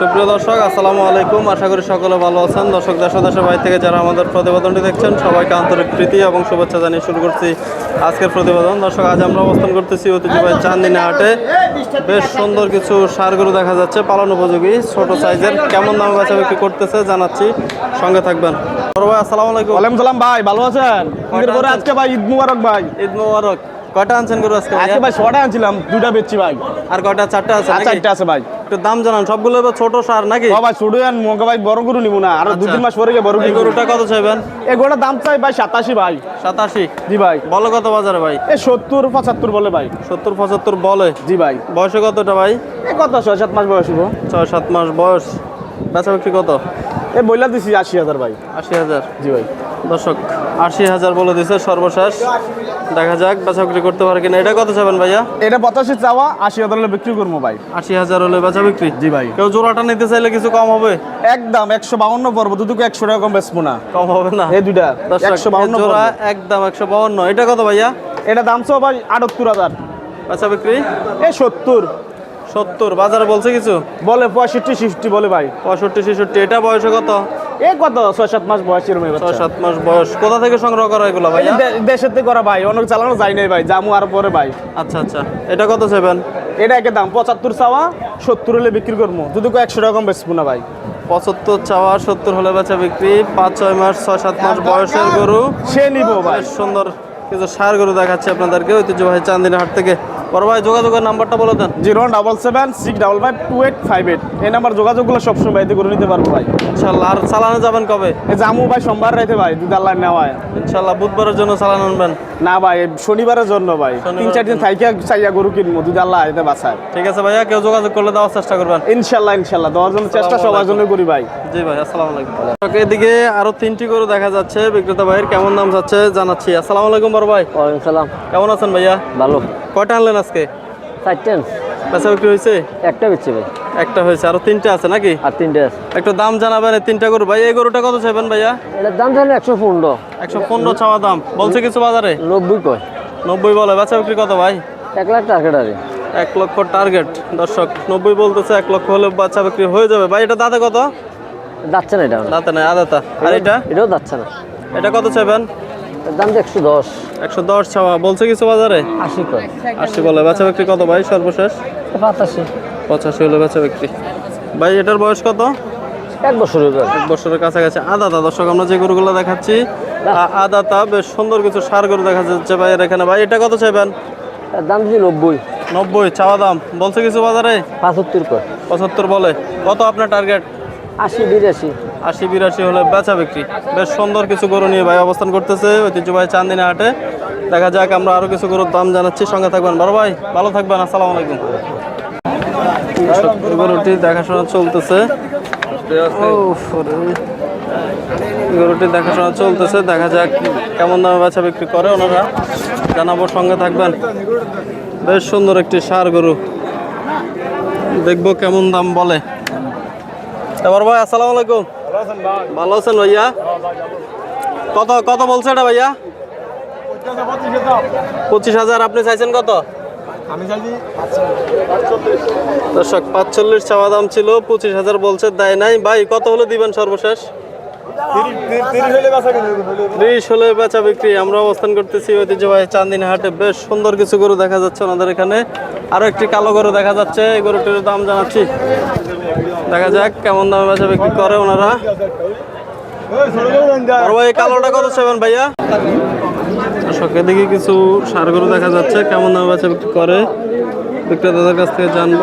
সুপ্রিয় দর্শক আসসালামু আলাইকুম। আশা করি সকলে ভালো আছেন। দর্শক দেশ দেশের বাইরে থেকে যারা আমাদের প্রতিবেদনটি দেখছেন সবাইকে আন্তরিক প্রীতি এবং শুভেচ্ছা জানিয়ে শুরু করছি আজকের প্রতিবেদন। দর্শক আজ আমরা অবস্থান করতেছি ঐতিহ্যবাহী চান্দিনা হাটে। বেশ সুন্দর কিছু সারগুলো দেখা যাচ্ছে পালন উপযোগী ছোট সাইজের। কেমন দামে বেচা বিক্রি করতেছে জানাচ্ছি। সঙ্গে থাকবেন। বড় ভাই আসসালামু আলাইকুম। ওয়ালাইকুম সালাম ভাই ভালো আছেন? পরে আজকে ভাই ঈদ মুবারক ভাই। ঈদ মোবারক। কয়টা আনছেন গরু আজকে আজকে ভাই ছটা আনছিলাম দুটা বেচছি ভাই। আর কয়টা চারটা আছে? চারটা আছে ভাই। একটু দাম জানান সবগুলো ছোট সার নাকি? ও ভাই ছোট আন মোকে ভাই বড় গরু নিবো না। আর দু আচ্ছা। তিন মাস পরে বড় গরু গরুটা কত চাইবেন? এই গরুটার দাম চাই ভাই সাতাশি ভাই। সাতাশি? জি ভাই। বলো কত বাজারে ভাই? এই সত্তর পঁচাত্তর বলে ভাই। সত্তর পঁচাত্তর বলে? জি ভাই। বয়সে কতটা ভাই? এ কত? ছয় সাত মাস বয়স হব ছয় সাত মাস বয়স। বেচা বিক্রি কত? এই বইলা দিছি আশি হাজার ভাই। আশি হাজার? জি ভাই। দর্শক আশি হাজার বলে দিছে সর্বশেষ। দেখা যাক বেচা বিক্রি করতে পারে কিনা। এটা কত চাবেন ভাইয়া? এটা পঁচাশি চাওয়া আশি হাজার হলে বিক্রি করব ভাই। আশি হাজার হলে বেচা বিক্রি জি ভাই। কেউ জোড়াটা নিতে চাইলে কিছু কম হবে? একদম একশো বাউন্ন পড়ব। দুটোকে একশো টাকা কম বেচবো না। কম হবে না? এই দুইটা একশো বাউন্ন জোড়া একদম একশো বাউন্ন। এটা কত ভাইয়া? এটা দাম চাও ভাই আটাত্তর হাজার। বেচা বিক্রি এই সত্তর। সত্তর বাজার বলছে কিছু? বলে পঁয়ষট্টি সিক্সটি বলে ভাই। পঁয়ষট্টি ছেষট্টি এটা বয়সে কত? এ কত? ছয় সাত মাস বয়স এরকম ছয় সাত মাস বয়স। কোথা থেকে সংগ্রহ করা এগুলো ভাইয়া? দেশের থেকে করা ভাই অনেক চালানো যায় নাই ভাই জামু আর পরে ভাই। আচ্ছা আচ্ছা। এটা কত চাইবেন? এটা একে দাম পঁচাত্তর চাওয়া সত্তর হলে বিক্রি করব যদি কো একশো টাকা কম বেচবো না ভাই। পঁচাত্তর চাওয়া সত্তর হলে বেচা বিক্রি পাঁচ ছয় মাস ছয় সাত মাস বয়সের গরু। সে নিবো ভাই। সুন্দর কিছু সার গরু দেখাচ্ছে আপনাদেরকে ঐতিহ্যবাহী চান্দিনা হাট থেকে। বড় ভাই যোগাযোগের নাম্বারটা বলে দেন। Zero double seven six double five two eight five eight. এই নাম্বার যোগাযোগগুলো সবসময় বাড়িতে করে নিতে পারব ভাই। ইনশাল্লাহ আর চালানে যাবেন কবে? জামু ভাই সোমবার রাইতে ভাই দুধ আল্লাহ নেওয়ায় ইনশাল্লাহ বুধবারের জন্য চালান আনবেন। না ভাই শনিবারের জন্য ভাই। তিন চার দিন থাইকে চাইয়া গরু কিনবো দুধ আল্লাহ আইতে বাসায়। ঠিক আছে ভাইয়া কেউ যোগাযোগ করলে দেওয়ার চেষ্টা করবেন। ইনশাল্লাহ ইনশাল্লাহ দেওয়ার জন্য চেষ্টা সবার জন্য করি ভাই। জি ভাই আসসালামু আলাইকুম। এদিকে আরও তিনটি গরু দেখা যাচ্ছে বিক্রেতা ভাইয়ের কেমন দাম যাচ্ছে জানাচ্ছি। আসসালামু আলাইকুম বড় ভাই। ওয়ালাইকুম সালাম। কেমন আছেন ভাইয়া? ভালো। কয়টা আনলেন আজকে? বেচা বিক্রি হয়েছে? একটা বেচছে ভাই। একটা হয়েছে। আরও তিনটা আছে নাকি? আর তিনটে আছে। একটু দাম জানাবেন তিনটা গরু। ভাই এই গরুটা কত চাইবেন ভাইয়া? এটার দাম তাহলে একশো পনেরো। একশো পনেরো চাওয়া দাম। বলছে কিছু বাজারে? নব্বই কয়। নব্বই বলে। বেচা বিক্রি কত ভাই? এক লাখ টার্গেট আছে। এক লক্ষ টার্গেট। দর্শক নব্বই বলতেছে এক লক্ষ হলে বাচ্চা বিক্রি হয়ে যাবে। ভাই এটা দাঁতে কত? যাচ্ছে না এটা। দাঁতে নাই আদাতা আর এটা? এটাও যাচ্ছে না। এটা কত চাইবেন? দাম একশো দশ। একশো দশ চাওয়া বলছে কিছু বাজারে? আশি কয়। আশি বলে বেচা বিক্রি কত ভাই সর্বশেষ? পাতাশি পঁচাশি হলে বেচা বিক্রি। ভাই এটার বয়স কত? এক বছর এক বছরের কাছাকাছি। আদাতা দর্শক আমরা যে গরুগুলো দেখাচ্ছি আ- আদাতা বেশ সুন্দর কিছু সার গরু দেখা যাচ্ছে ভাই এর এখানে। ভাই এটা কত চাইবেন? দাম যদি নব্বই। নব্বই চাওয়া দাম। বলছে কিছু বাজারে? পঁচাত্তর কয়। পঁচাত্তর বলে। কত আপনার টার্গেট? আশি বিরাশি। আশি, বিরাশি হলে বেচা বিক্রি। বেশ সুন্দর কিছু গরু নিয়ে ভাই অবস্থান করতেছে ঐতিহ্যবাহী চান্দিনা হাটে। দেখা যাক আমরা আরও কিছু গরুর দাম জানাচ্ছি, সঙ্গে থাকবেন। বড় ভাই, ভালো থাকবেন, আসসালামু আলাইকুম। গরুটি দেখাশোনা চলতেছে। গরুটি দেখাশোনা চলতেছে, দেখা যাক কেমন দামে বেচা বিক্রি করে ওনারা। জানাব, সঙ্গে থাকবেন। বেশ সুন্দর একটি সার গরু। দেখব কেমন দাম বলে। এবার ভাই, আসসালামু আলাইকুম। ভালো আছেন ভাইয়া। কত কত বলছে এটা ভাইয়া? পঁচিশ হাজার আপনি চাইছেন কত? দর্শক পাঁচচল্লিশ চাওয়া দাম ছিল পঁচিশ হাজার বলছে দেয় নাই। ভাই কত হলে দিবেন সর্বশেষ? ত্রিশ হলে বেচা বিক্রি আমরা অবস্থান করতেছি ঐতিহ্যবাহী চান্দিনী হাটে বেশ সুন্দর কিছু গরু দেখা যাচ্ছে ওনাদের এখানে। আরও একটি কালো গরু দেখা যাচ্ছে এই গরুটির দাম জানাচ্ছি। দেখা যাক কেমন দামে বেচা বিক্রি করে ওনারা। কালোটা ভাইয়া? দিকে কিছু দেখা যাচ্ছে, কেমন দামে বেচা করে। কাছ থেকে জানব